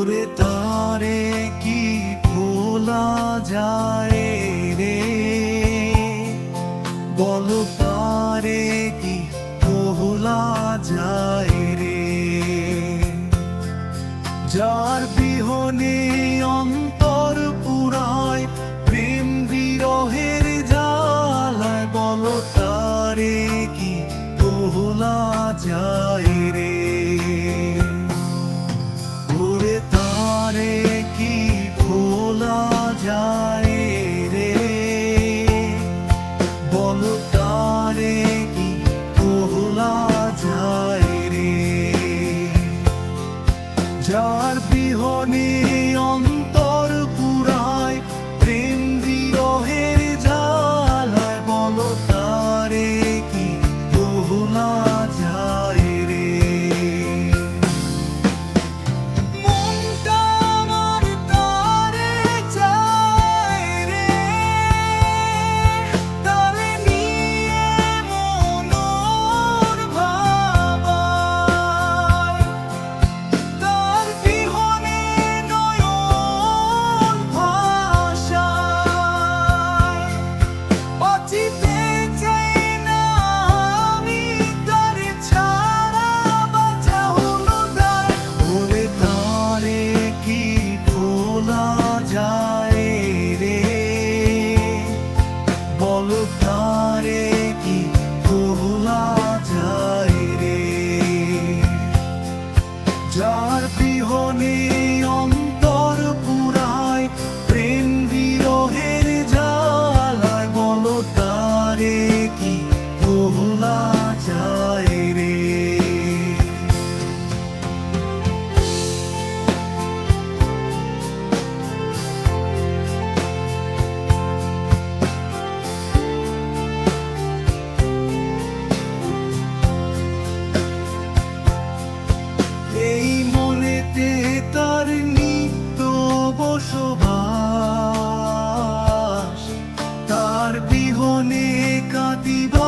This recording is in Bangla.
করে তারে কি ভোলা যায় রে? বল তারে কি ভোলা যায় রে? যার বিহনে অন্তর পুরায় প্রেম বিরহের জালায়, বল তারে কি ভোলা যায় আমার বসবাস। তার বিহনে কাঁদিবা